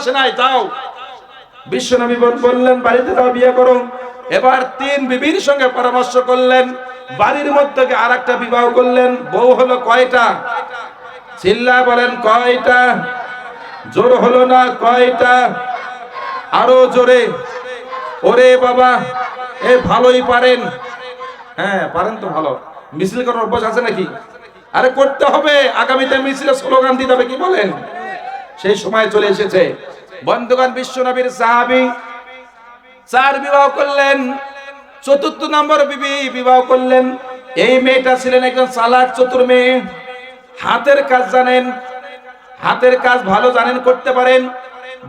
আসে নাই যাও বিশ্বনবী বল- বললেন, বাড়িতে যাও, বিয়ে করো। এবার তিন বিবির সঙ্গে পরামর্শ করলেন। বাড়ির মধ্যে আর একটা বিবাহ করলেন। বউ হলো কয়টা? চিল্লা বলেন, কয়টা? জোর হলো না, কয়টা? আরও জোরে। ওরে বাবা, এ ভালোই পারেন। হ্যাঁ পারেন তো ভালো। মিছিল করার অভ্যাস আছে নাকি? আরে করতে হবে। আগামীতে মিছিলে স্লোগান দিতে হবে, কি বলেন? সেই সময় চলে এসেছে। বন্ধুগণ, বিশ্বনবীর সাহাবি চার বিবাহ করলেন, চতুর্থ নম্বর বিবি বিবাহ করলেন। এই মেয়েটা ছিলেন একজন চালাক চতুর মেয়ে। হাতের কাজ জানেন, হাতের কাজ ভালো জানেন, করতে পারেন।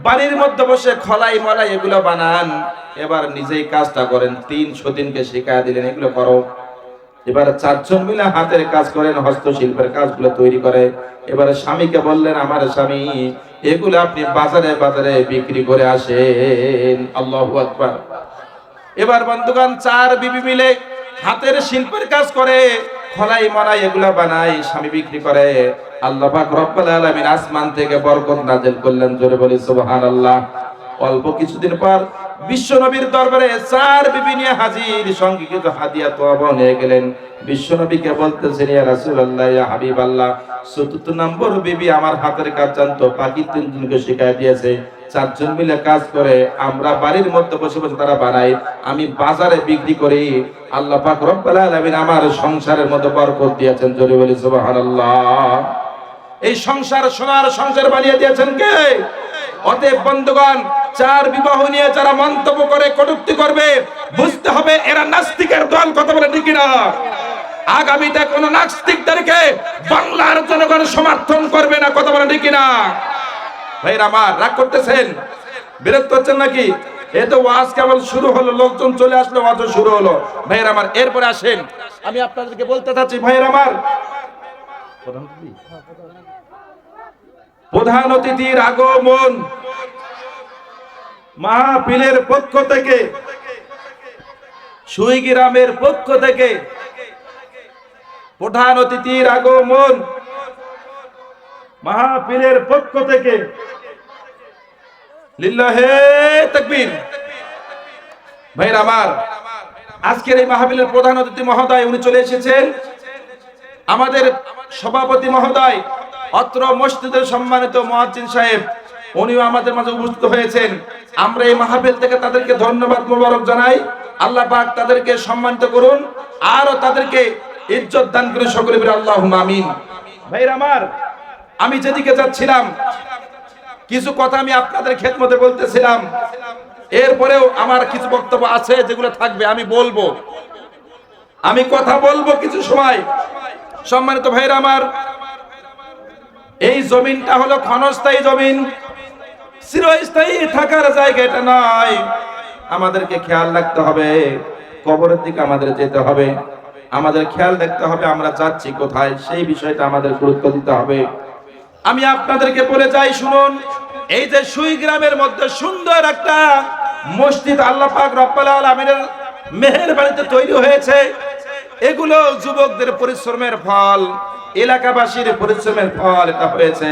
বাড়ির মধ্যে বসে খলাই মলাই এগুলো বানান। এবার নিজেই কাজটা করেন তিন সতীনকে শিখায় দিলেন, এগুলো করো। এবার চারজন মিলে হাতের কাজ করেন, হস্তশিল্পের কাজগুলো তৈরি করে। এবারে স্বামীকে বললেন, আমার স্বামী, এগুলো আপনি বাজারে বাজারে বিক্রি করে আসেন। আল্লাহু আকবার। এবার বন্ধুগণ, চার বিবি মিলে হাতের শিল্পের কাজ করে, খলাই মলাই এগুলা বানায়, স্বামী বিক্রি করে। আল্লাহ পাক রব্বুল আলামিন আসমান থেকে বরকত নাজিল করলেন, জোরে বলি সুবহানাল্লাহ। অল্প কিছুদিন পর বিশ্ব নবীর দরবারে চার বিবি নিয়ে হাজির সঙ্গে কিছু হাদিয়া তোয়াবা নিয়ে গেলেন। বিশ্ব নবীকে বলতেছেন, ইয়া রাসূলুল্লাহ, ইয়া হাবিবাল্লাহ, চতুর্থ নম্বর বিবি আমার হাতের কাজ জানতো বাকি তিনজনকে শিখাই দিয়েছে। চারজন মিলে কাজ করে, আমরা বাড়ির মধ্যে বসে বসে তারা বানাই, আমি বাজারে বিক্রি করি। আল্লাহ পাক রব্বুল আলামিন আমার সংসারের মধ্যে বরকত দিয়েছেন, জোরে বলি সুবহানাল্লাহ। এই সংসার সোনার সংসার বানিয়ে দিয়েছেন কে? অতএব বন্ধুগণ চার বিবাহ নিয়ে যারা মন্তব্য করে কটূক্তি করবে, বুঝতে হবে এরা নাস্তিকের দল, কথা বলে ঠিক না আগামীতে কোন নাস্তিকদেরকে বাংলার জনগণ সমর্থন করবে না, কথা বলে ঠিক না ভাইরা আমার, রাগ করতেছেন? বিরক্ত হচ্ছেন নাকি? এ তো ওয়াজ কেবল শুরু হলো, লোকজন চলে আসলো, ওয়াজও শুরু হলো। ভাইরা আমার, এরপরে আসেন। আমি আপনাদেরকে বলতে চাচ্ছি, ভাইরা আমার। প্রধান অতিথির আগমন। মাহফিলের পক্ষ থেকে সুই গ্রামের পক্ষ থেকে প্রধান অতিথির আগমন। মাহফিলের পক্ষ থেকে লিল্লাহে তাকবীর। ভাইরা আমার, আজকের এই মাহফিলের প্রধান অতিথি মহোদয়, উনি চলে এসেছেন। আমাদের সভাপতি মহোদয়, অত্র মসজিদের সম্মানিত মহাজিন সাহেব উনিও আমাদের মাঝে উপস্থিত হয়েছেন। আমরা এই মাহফিল থেকে তাদেরকে ধন্যবাদ, মোবারক জানাই। আল্লাহ পাক তাদেরকে সম্মানিত করুন আরও তাদেরকে ইজ্জত দান করে সকলে আল্লাহ আমিন। ভাইরা আমার, আমি যেদিকে যাচ্ছিলাম, কিছু কথা আমি আপনাদের খেদমতে বলতেছিলাম। এরপরেও আমার কিছু বক্তব্য আছে যেগুলো থাকবে, আমি বলব। আমি কথা বলব কিছু সময়। সম্মানিত ভাইরা আমার, এই জমিনটা হলো ক্ষণস্থায়ী জমিন। চিরস্থায়ী থাকার জায়গা এটা নয় আমাদেরকে খেয়াল রাখতে হবে। কবরের দিকে আমাদের যেতে হবে। আমাদের খেয়াল রাখতে হবে আমরা যাচ্ছি কোথায়, সেই বিষয়টা আমাদের গুরুত্ব দিতে হবে। আমি আপনাদেরকে বলে যাই, শুনুন। এই যে সুই গ্রামের মধ্যে সুন্দর একটা মসজিদ আল্লাহ পাক রব্বাল মেহের বাড়িতে তৈরি হয়েছে। এগুলো যুবকদের পরিশ্রমের ফল, এলাকাবাসীর পরিশ্রমের ফল এটা হয়েছে।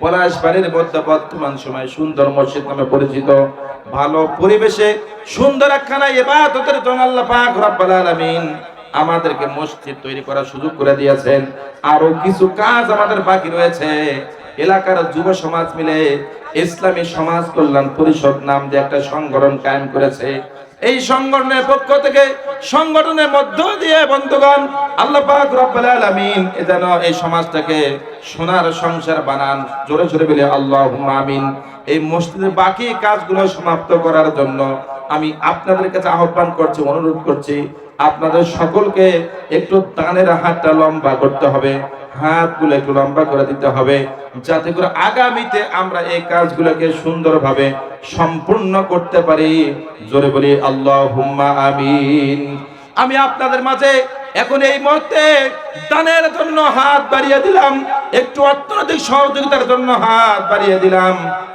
পলাশ বাড়ির মধ্যে বর্তমান সময় সুন্দর মসজিদ নামে পরিচিত। ভালো পরিবেশে সুন্দর একখানা এবাদতের জন্য আলামিন আমাদেরকে মসজিদ তৈরি করার সুযোগ করে দিয়েছেন। আরও কিছু কাজ আমাদের বাকি রয়েছে। এলাকার যুব সমাজ মিলে ইসলামী সমাজ কল্যাণ পরিষদ নাম দিয়ে একটা সংগঠন কায়েম করেছে। এই সংগঠনের পক্ষ থেকে, সংগঠনের মধ্য দিয়ে বন্ধুগণ, আল্লাহ পাক রব্বুল আলামিন যেন এই সমাজটাকে সোনার সংসার বানান। জোরে জোরে বলে আল্লাহ আমিন। এই মসজিদের বাকি কাজগুলো সমাপ্ত করার জন্য আমি আপনাদের কাছে আহ্বান করছি, অনুরোধ করছি, আপনাদের সকলকে একটু দানের হাতটা লম্বা করতে হবে, হাতগুলো একটু লম্বা করে দিতে হবে, যাতে করে আগামীতে আমরা এই কাজগুলোকে সুন্দরভাবে সম্পূর্ণ করতে পারি। জোরে বলি আল্লাহ হুম্মা আমিন। আমি আপনাদের মাঝে এখন এই মুহূর্তে দানের জন্য হাত বাড়িয়ে দিলাম, একটু অর্থনৈতিক সহযোগিতার জন্য হাত বাড়িয়ে দিলাম।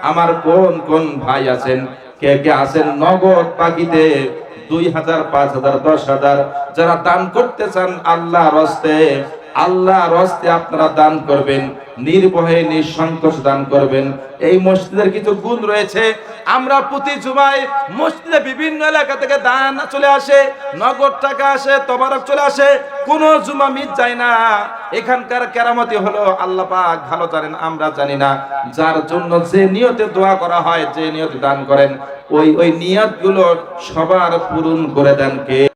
আমার কোন কোন ভাই আছেন? কে কে আছেন নগদ বাকিতে? দুই হাজার, পাঁচ হাজার, দশ হাজার। যারা দান করতে চান আল্লাহ হস্তে আল্লাহ রস্তে আপনারা দান করবেন, নির্ভয়ে, নিঃসংকোচ দান করবেন। এই মসজিদের কিছু গুণ রয়েছে। আমরা প্রতি জুমায় মসজিদে বিভিন্ন এলাকা থেকে দান চলে আসে, নগদ টাকা আসে, তবারক চলে আসে, কোন জুমা মিট যায় না। এখানকার কেরামতি হলো আল্লাহ পাক ভালো জানেন, আমরা জানি না। যার জন্য যে নিয়তে দোয়া করা হয়, যে নিয়তে দান করেন, ওই ওই নিয়তগুলো সবার পূরণ করে দেন কে?